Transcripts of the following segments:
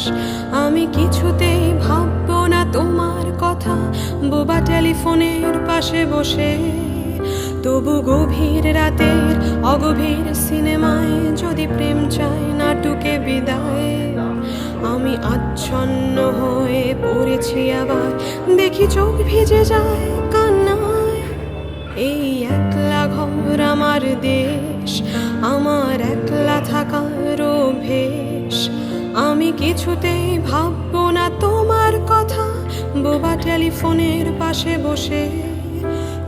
অভ্যেস আমি কিছুতেই ভাববো না তোমার কথা। বোবা টেলিফোনের পাশে বসে। তবু গভীর রাতের অগভীর সিনেমায় যদি প্রেম চায় নাটুকে বিদায়। আমি আচ্ছন্ন হয়ে পড়েছি আবার। দেখি চোখ ভিজে যায় কান্নায়। এই একলা ঘর আমার দেশ। আমার একলা থাকার আমি কিছুতেই ভাববো না তোমার কথা। বোবা টেলিফোনের পাশে বসে।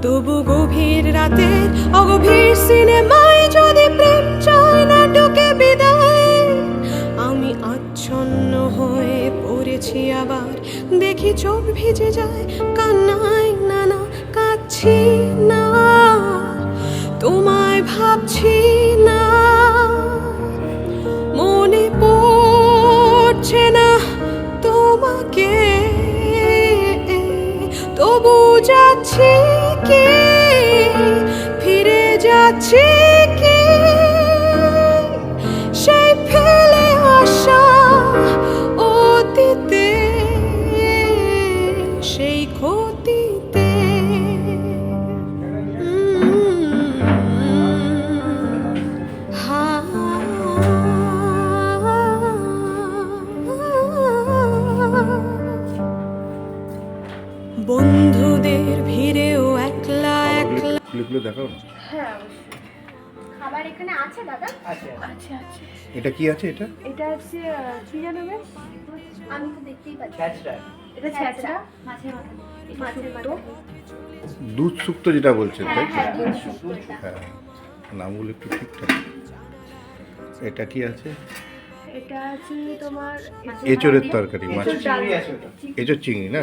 তবু গভীর রাতের অগভীর সিনেমায় যদি প্রেম চায় না ঢুকে বিদায়, আমি আচ্ছন্ন হয়ে পড়েছি আবার। দেখি চোখ ভিজে যায়, কান্নায় না না কাচ্ছি না। তোমায় ভাবছি এটা কি আছে এটা? এটা হচ্ছে কি জানো বেশ আমি তো দেখতেই পাচ্ছি। এটা ছ্যাঁচড়া? মাছের মাথা। মাছের মাথা। দুধ শুক্তো যেটা বলছেন হ্যাঁ তাই তো? হ্যাঁ। হ্যাঁ। নামগুলো একটু ঠিকঠাক এটা কি আছে? এটা আছে তোমার এঁচড়ের তরকারি মাছ এঁচোড় চিংড়ি আছে না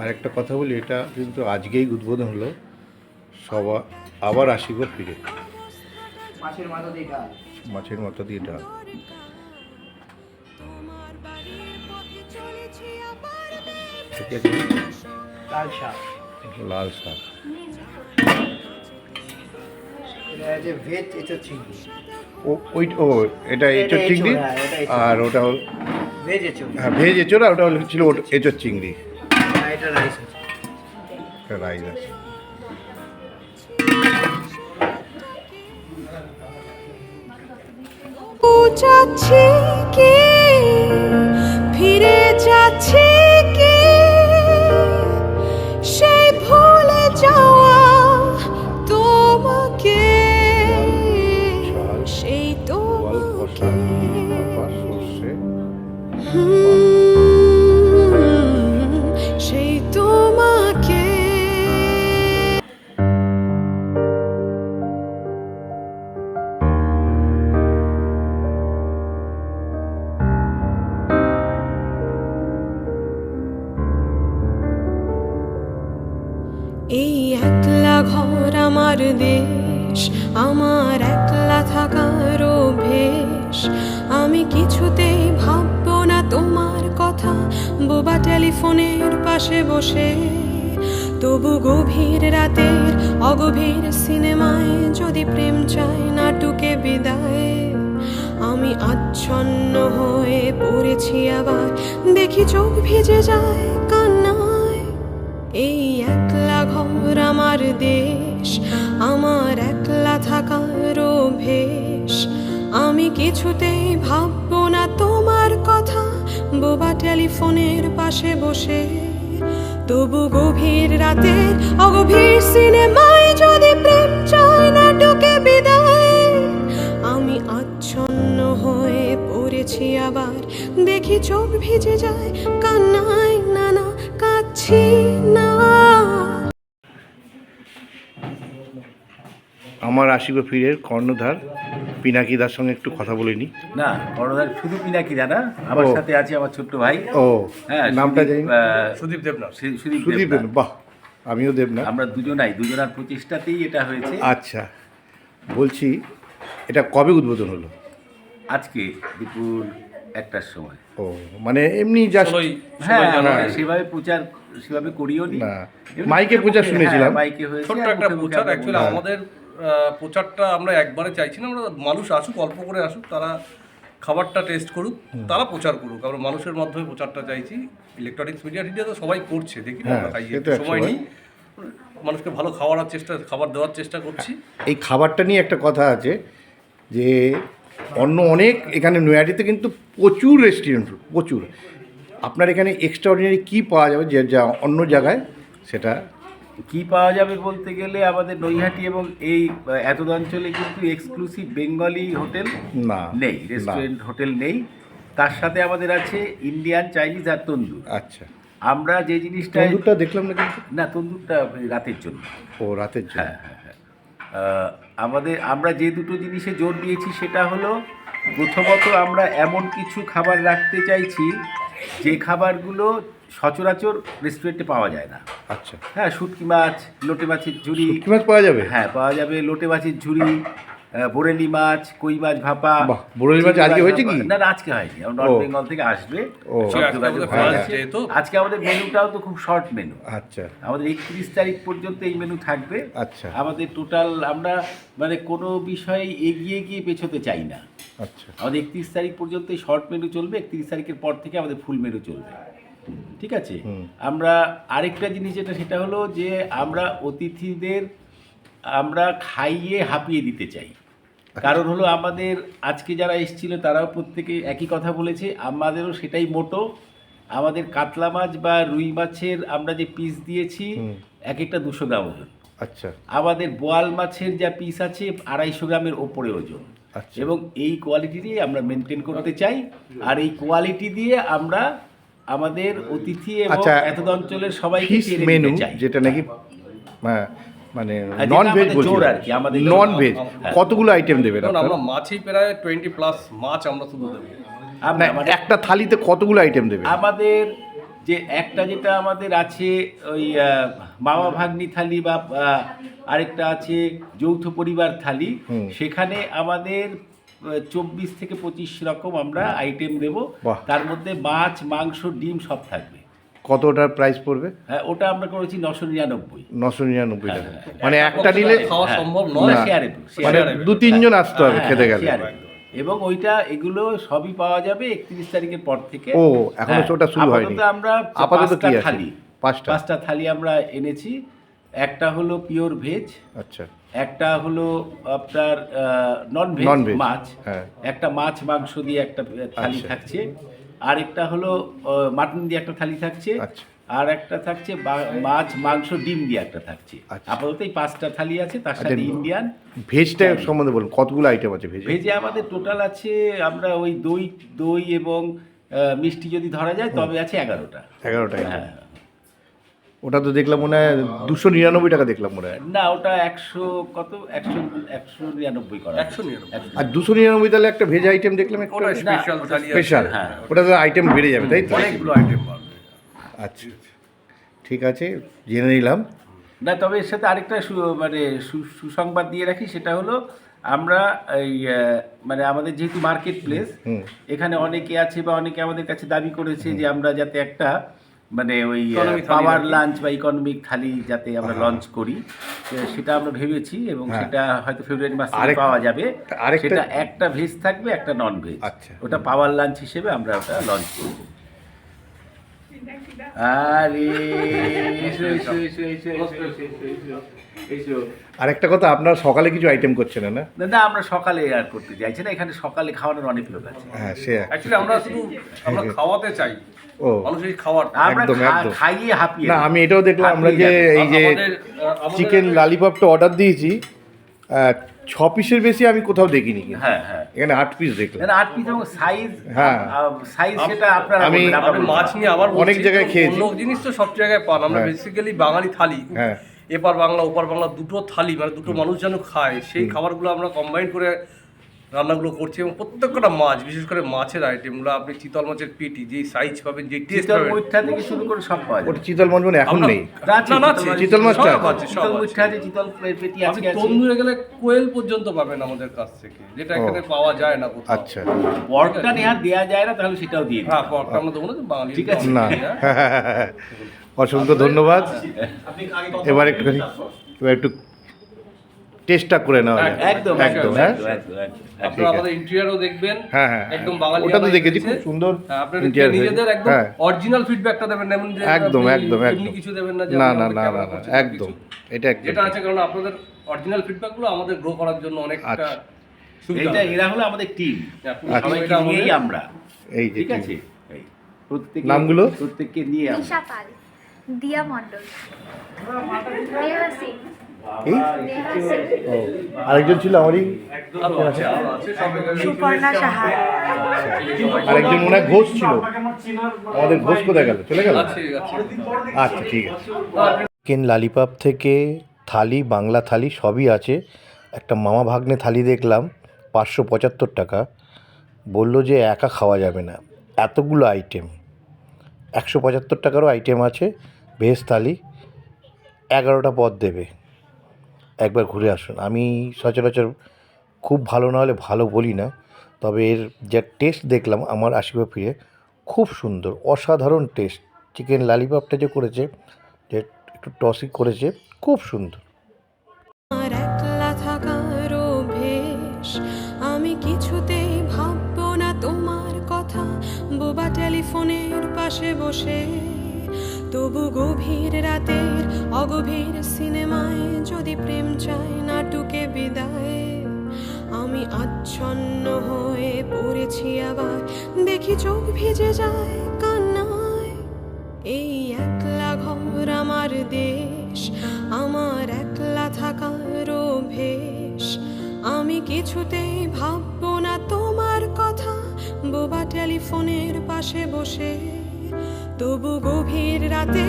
আর একটা কথা বলি এটা কিন্তু আজকেই উদ্বোধন হলো। সবা আবার আসিব ফিরে। মাছের মাথা দিয়ে ডাল। মাছের মতো দিয়ে ডাল। লাল শাক। লাল শাক। এটা ভেজ এঁচড় চিংড়ি। ও ওই ও এটা চিংড়ি? হ্যাঁ। আর ওটা হল ভেজ হ্যাঁ ভেজ আর ওটা হল ছিল চিংড়ি। রাইস আছে। একটা রাইস আছে যাচ্ছি কি ফিরে যাচ্ছি কি এই একলা ঘর আমার দেশ, আমার একলা থাকার অভ্যেস। আমি কিছুতেই ভাববো না তোমার কথা, বোবা টেলিফোনের পাশে বসে। তবু গভীর রাতের অগভীর সিনেমায় যদি প্রেম চায় নাটুকে বিদায়, আমি আচ্ছন্ন হয়ে পড়েছি আবার। দেখি চোখ ভিজে যায় এই একলা ঘর আমার দেশ, আমার একলা থাকার অভ্যেস। আমি কিছুতেই ভাববো না তোমার কথা, বোবা টেলিফোনের পাশে বসে। তবু গভীর রাতের অগভীর সিনেমায় যদি প্রেম চায় না ঢুকে বিদায়, আমি আচ্ছন্ন হয়ে পড়েছি আবার। দেখি চোখ ভিজে যায় আসিব ফিরের কর্ণধার। পিনাকিদার সঙ্গে একটু কথা বলে নি। না কর্ণধার শুধু পিনাকি দাদা আমার সাথে আছে আমার ছোট্ট ভাই। ও হ্যাঁ নামটা সুদীপ, জানি সুদীপ দেবনাথ। সু- সুদীপ সুদীপ দেবনাথ। বাহ আমিও দেব না আমরা দুজনাই দুজনার প্রচেষ্টাতেই এটা হয়েছে। আচ্ছা বলছি এটা কবে উদ্বোধন হলো? আজকে দুপুর একটার সময়। ও মানে এমনি জাস্ট হ্যাঁ সেভাবে প্রচার সেভাবে করিও নি না। মাইকে প্রচার শুনেছিলাম। হ্যাঁ, মাইকে হয়েছে ছোট্ট একটা প্রচার অ্যাকচুয়ালি আমাদের প্রচারটা আমরা একবারে চাইছি না আমরা মানুষ আসুক অল্প করে আসুক তারা খাবারটা টেস্ট করুক তারা প্রচার করুক। আমরা মানুষের মাধ্যমে প্রচারটা চাইছি ইলেকট্রনিক্স মিডিয়া টিডিয়া তো সবাই করছে দেখি হ্যাঁ, সময়। নেই। মানুষকে ভালো খাওয়ার চেষ্টা খাবার দেওয়ার চেষ্টা করছি। এই খাবারটা নিয়ে একটা কথা আছে যে অন্য অনেক এখানে নয়াডিতে কিন্তু প্রচুর রেস্টুরেন্ট প্রচুর। আপনার এখানে এক্সট্রা অর্ডিনারি কী পাওয়া যাবে যে যা অন্য জায়গায় সেটা কি পাওয়া যাবে বলতে গেলে আমাদের নৈহাটি এবং এই এতদ অঞ্চলে কিন্তু এক্সক্লুসিভ বেঙ্গলি হোটেল না নেই রেস্টুরেন্ট হোটেল নেই। তার সাথে আমাদের আছে ইন্ডিয়ান চাইনিজ আর তন্দুর। আচ্ছা। আমরা যে জিনিসটা তন্দুরটা দেখলাম না কিন্তু? না তন্দুরটা রাতের জন্য। ও রাতের জন্য। হ্যাঁ হ্যাঁ হ্যাঁ। আমাদের আমরা যে দুটো জিনিসে জোর দিয়েছি সেটা হলো প্রথমত আমরা এমন কিছু খাবার রাখতে চাইছি যে খাবারগুলো সচরাচর রেস্টুরেন্টে পাওয়া যায় না। আচ্ছা। হ্যাঁ শুটকি মাছ লোটে মাছের ঝুড়ি। শুটকি মাছ পাওয়া যাবে? হ্যাঁ পাওয়া যাবে। লোটে মাছের ঝুড়ি বোরেলি মাছ কই মাছ ভাপা। বোরেলি মাছ আজকে হয়েছে কি? না না আজকে হয়নি। নর্থ বেঙ্গল থেকে আসবে। আজকে আমাদের। মেনুটাও তো খুব শর্ট মেনু। আচ্ছা। আমাদের একত্রিশ তারিখ পর্যন্ত এই মেনু থাকবে। আচ্ছা। আমাদের টোটাল আমরা মানে কোনো বিষয়ে এগিয়ে গিয়ে পেছোতে চাই না। আচ্ছা। আমাদের একত্রিশ তারিখ পর্যন্ত শর্ট মেনু চলবে। একত্রিশ তারিখের পর থেকে আমাদের ফুল মেনু চলবে। ঠিক আছে? আমরা আরেকটা জিনিস যেটা সেটা হলো যে আমরা অতিথিদের আমরা খাইয়ে হাঁপিয়ে দিতে চাই। কারণ হলো আমাদের আজকে যারা এসেছিল তারাও প্রত্যেকে একই কথা বলেছে আমাদেরও সেটাই মোটো। আমাদের কাতলা মাছ বা রুই মাছের আমরা যে পিস দিয়েছি এক একটা দুশো গ্রাম ওজন। আচ্ছা। আমাদের বোয়াল মাছের যা পিস আছে আড়াইশো গ্রামের ওপরে ওজন। আচ্ছা। এবং এই কোয়ালিটি দিয়ে আমরা মেনটেন করতে চাই। আর এই কোয়ালিটি দিয়ে আমরা আমাদের অতিথি এবং আচ্ছা, এতদ অঞ্চলের সবাইকে মেনু যেটা নাকি হ্যাঁ, মানে নন ভেজ বলছি জোর আর কি, আমাদের নন ভেজ হ্যাঁ। কতগুলো আইটেম দেবেন আমরা মাছই প্রায় টোয়েন্টি প্লাস মাছ আমরা শুধু দেবো। একটা থালিতে কতগুলো আইটেম দেবেন? আমাদের যে একটা যেটা আমাদের আছে ওই মামা ভাগ্নি থালি বা আরেকটা আছে যৌথ পরিবার থালি সেখানে আমাদের চব্বিশ থেকে পঁচিশ রকম আমরা আইটেম দেব। বাহ। তার মধ্যে মাছ মাংস ডিম সব থাকবে। কতটার প্রাইস পড়বে? হ্যাঁ ওটা আমরা করেছি নশো নিরানব্বই। নশো নিরানব্বই টাকা। হ্যাঁ, মানে একটা নিলে খাওয়া হ্যাঁ। সম্ভব নয়। মানে দু তিনজন আসতে হবে হ্যাঁ, খেতে হ্যাঁ, গেলে। এবং ওইটা এগুলো সবই পাওয়া যাবে একত্রিশ তারিখের পর থেকে। ও, এখনও হ্যাঁ, ওটা শুরু হয়নি। আমরা আপাতত কি থালি। পাঁচটা? পাঁচটা থালি আমরা এনেছি। একটা হলো পিওর ভেজ আচ্ছা। একটা হলো আপনার নন ভেজ Non-veg, মাছ হ্যাঁ। একটা মাছ মাংস দিয়ে একটা থালি আচ্ছা। থাকছে আর একটা হলো মাটন দিয়ে একটা থালি থাকছে আচ্ছা। আর একটা থাকছে মাছ মাংস ডিম দিয়ে একটা থাকছে আচ্ছা। আপাতত এই পাঁচটা থালি আছে তার সাথে ইন্ডিয়ান ভেজটা সম্বন্ধে বলুন কতগুলো আইটেম আছে ভেজে ভেজে আমাদের টোটাল আছে আমরা ওই দই দই এবং মিষ্টি যদি ধরা যায় তবে আছে এগারোটা এগারোটা হ্যাঁ ওটা তো দেখলাম মনে হয় দুশো নিরানব্বই টাকা দেখলাম মনে হয়। না ওটা একশো কত? একশো একশো নিরানব্বই করা একশো নিরানব্বই। আর দুশো নিরানব্বই তাহলে একটা ভেজ আইটেম দেখলাম স্পেশাল ওটা হ্যাঁ। ওটা তো আইটেম বেড়ে যাবে তাই তো? অনেকগুলো আইটেম আচ্ছা। ঠিক আছে জেনে নিলাম। না তবে এর সাথে আরেকটা সু- মানে সু- সুসংবাদ দিয়ে রাখি সেটা হলো আমরা এই মানে আমাদের যেহেতু মার্কেট প্লেস। এখানে অনেকে আছে বা অনেকে আমাদের কাছে দাবি করেছে যে আমরা যাতে একটা মানে ওই পাওয়ার লাঞ্চ বা ইকোনমিক থালি যাতে আমরা লঞ্চ করি সেটা আমরা ভেবেছি এবং সেটা হয়তো ফেব্রুয়ারি মাস থেকে পাওয়া যাবে। সেটা একটা ভেজ থাকবে একটা নন ভেজ ওটা পাওয়ার লাঞ্চ হিসেবে আমরা ওটা লঞ্চ করব। আরে এসো এসো এসো। এসো এসো এসো এসো। আর একটা কথা আপনারা সকালে কিছু আইটেম করছেন না না? না আমরা সকালে আর করতে চাইছি না এখানে সকালে খাওয়ানোর অনেক লোক আছে। হ্যাঁ সে অ্যাকচুয়ালি আমরা শুধু আমরা খাওয়াতে চাই। ও। মানুষের খাওয়ার। আমরা একদম। খাইয়ে হাঁপিয়ে না আমি এটাও দেখলাম আমরা যে এই যে চিকেন লালিপপটা অর্ডার দিয়েছি ছ পিসের বেশি আমি কোথাও দেখিনি হ্যাঁ হ্যাঁ। এখানে আট পিস দেখলাম। আট পিস এবং সাইজ হ্যাঁ। সাইজ সেটা আপনারা আমি- মাছ নিয়ে আবার অনেক জায়গায় খেয়েছি। অন্য জিনিস তো সব জায়গায় পান। আমরা। বেসিক্যালি বাঙালি থালি। হ্যাঁ। এপার বাংলা ওপার বাংলা দুটো থালি মানে দুটো মানুষ যেন খায় সেই খাবারগুলো আমরা কম্বাইন করে রান্নাগুলো করছি এবং প্রত্যেকটা মাছ বিশেষ করে মাছের আইটেমগুলো আপনি চিতল মাছের পেটি যেই সাইজ পাবেন যে টেস্ট পাবেন। থেকে শুরু করে সব পাওয়া ওটা যায় চিতল মঞ্জন এখন নেই। আছে, না, না, চিতল আছে, মাছটা আছে, সব আছে। চিতল পেটি আপনি তন্দুরে গেলে কোয়েল পর্যন্ত পাবেন আমাদের কাছ থেকে যেটা এখানে পাওয়া যায় না কোথাও। আচ্ছা। পর্কটা দেওয়া যায় না তাহলে সেটাও দিয়ে হ্যাঁ পরটা আমরা দেবো না বাঙালি ঠিক আছে। না। অসংখ্য ধন্যবাদ। এবার একটুখানি এবার একটু টেস্টটা করে নেওয়া একদম একদম হ্যাঁ? আপনারা আমাদের ইন্টেরিয়ারও দেখবেন হ্যাঁ হ্যাঁ একদম বাঙালি ওটা তো দেখেছি খুব সুন্দর interior নিজেদের একদম অরিজিনাল ফিডব্যাকটা দেবেন এমন যে একদম একদম একদম। কিছু দেবেন না না না না না না করছেন বা একদম এটা একদম যেটা আছে কারণ আপনাদের অরিজিনাল ফিডব্যাকগুলো আমাদের গ্রো করার জন্য অনেকটা আচ্ছা। সুবিধা এইটা এরা হলো আমাদের টিম হ্যাঁ, আচ্ছা। সবাইকে নিয়েই আমরা। এই যে ঠিক আছে। নামগুলো? প্রত্যেককে নিয়ে আমরা। দিয়া মণ্ডল। এই ও আরেকজন ছিল আমারই। সুপর্ণা সাহা। আরেকজন মনে হয় ঘোষ ছিল। আমাদের ঘোষ কোথায় গেল? চলে গেল। আচ্ছা ঠিক আছে। চিকেন লালিপাপ থেকে থালি বাংলা থালি সবই আছে। একটা মামা ভাগ্নে থালি দেখলাম পাঁচশো পঁচাত্তর টাকা। বলল যে একা খাওয়া যাবে না। এতগুলো আইটেম একশো পঁচাত্তর টাকারও আইটেম আছে। ভেজ থালি এগারোটা পদ দেবে। একবার ঘুরে আসুন। আমি সচরাচর খুব ভালো না হলে ভালো বলি না, তবে এর যা টেস্ট দেখলাম আমার আশীর্বাদ ফিরে খুব সুন্দর, অসাধারণ টেস্ট। চিকেন লালিপপটা যে করেছে, যে একটু টসি করেছে, খুব সুন্দর। আমি কিছুতেই ভাববো না তোমার কথা। বোবা টেলিফোনের পাশে বসে তবু গভীর রাতের অগভীর সিনেমায় যদি প্রেম চায় নাটুকে বিদায়, আমি আচ্ছন্ন হয়ে পড়েছি আবার। দেখি চোখ ভিজে যায় কান্নায়। এই একলা ঘর আমার দেশ, আমার একলা থাকার অভ্যেস। আমি কিছুতেই ভাববো না তোমার কথা। বোবা টেলিফোনের পাশে বসে তবু গভীর রাতে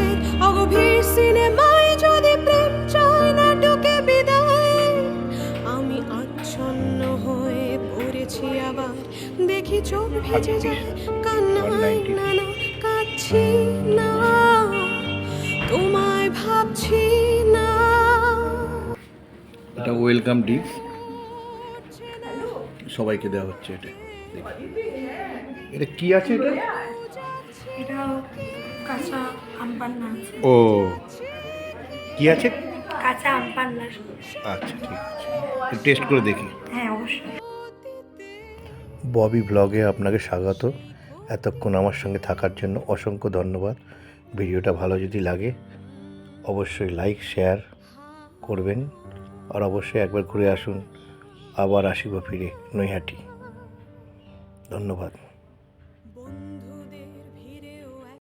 অগভীর সিনেমায় যদি প্রেম চায় না ঢুকে বিদায়, আমি আচ্ছন্ন হয়ে পড়েছি আবার। দেখি চোখ ভেজে যায়, কান্নায় না না কাচ্ছি না। তোমায় ভাবছি না। এটা ওয়েলকাম ডিপ সবাইকে দেওয়া হচ্ছে এটা। এটা কি আছে এটা? কাঁচা আম পান্না ও। কি আছে? কাঁচা আম পান্না। আচ্ছা ঠিক আছে। টেস্ট করে দেখি। হ্যাঁ অবশ্যই। ববি ব্লগে আপনাকে স্বাগত। এতক্ষণ আমার সঙ্গে থাকার জন্য অসংখ্য ধন্যবাদ। ভিডিওটা ভালো যদি লাগে অবশ্যই লাইক শেয়ার করবেন। আর অবশ্যই একবার ঘুরে আসুন। আবার আসিব ফিরে নৈহাটি। ধন্যবাদ।